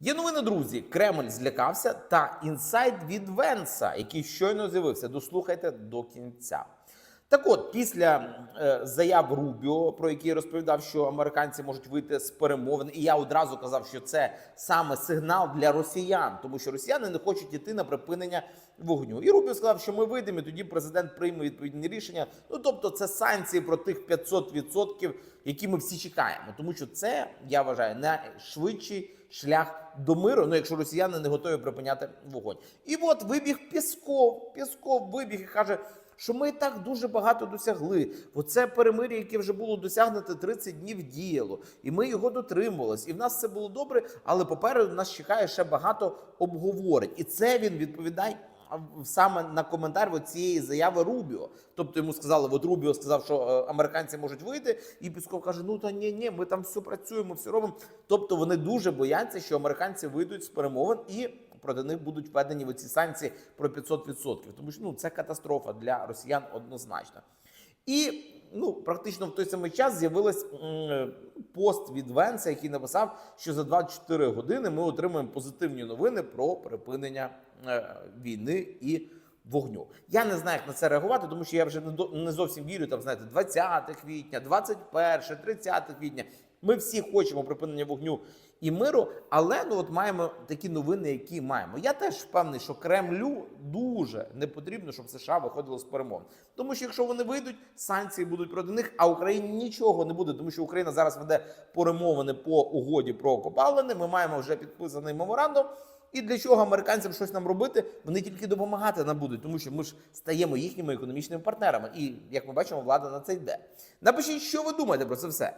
Є новини, друзі. Кремль злякався та інсайт від Венса, який щойно з'явився. Дослухайте до кінця. Так от, після е, заяв Рубіо, про які я розповідав, що американці можуть вийти з перемовин, і я одразу казав, що це саме сигнал для росіян, тому що росіяни не хочуть йти на припинення вогню. І Рубіо сказав, що ми вийдемо, і тоді президент прийме відповідні рішення. Ну тобто, це санкції про тих 500%, які ми всі чекаємо, тому що це я вважаю найшвидший шлях до миру. Ну, якщо росіяни не готові припиняти вогонь. І от вибіг Пісков. Пісков вибіг і каже. Що ми так дуже багато досягли. Оце перемир'я, яке вже було досягнуто 30 днів діяло, і ми його дотримувались. І в нас все було добре, але попереду нас чекає ще багато обговорень. І це він відповідає саме на коментар цієї заяви Рубіо. Тобто йому сказали, от Рубіо сказав, що е, американці можуть вийти, і Пісков каже: Ну та ні, ні, ми там все працюємо, все робимо. Тобто вони дуже бояться, що американці вийдуть з перемовин і. Проти них будуть введені оці санкції про 500%. Тому що ну це катастрофа для росіян однозначно. І ну практично в той самий час з'явилась пост від Венса, який написав, що за 24 години ми отримаємо позитивні новини про припинення е, війни і вогню. Я не знаю, як на це реагувати, тому що я вже не зовсім вірю. Там знаєте, 20 квітня, 21, 30 квітня. Ми всі хочемо припинення вогню і миру, але ну от маємо такі новини, які маємо. Я теж впевнений, що Кремлю дуже не потрібно, щоб США виходило з перемовин. Тому що якщо вони вийдуть, санкції будуть проти них, а Україні нічого не буде, тому що Україна зараз веде перемовини по угоді про копалини. Ми маємо вже підписаний меморандум. І для чого американцям щось нам робити? Вони тільки допомагати нам будуть, тому що ми ж стаємо їхніми економічними партнерами. І як ми бачимо, влада на це йде. Напишіть, що ви думаєте про це все.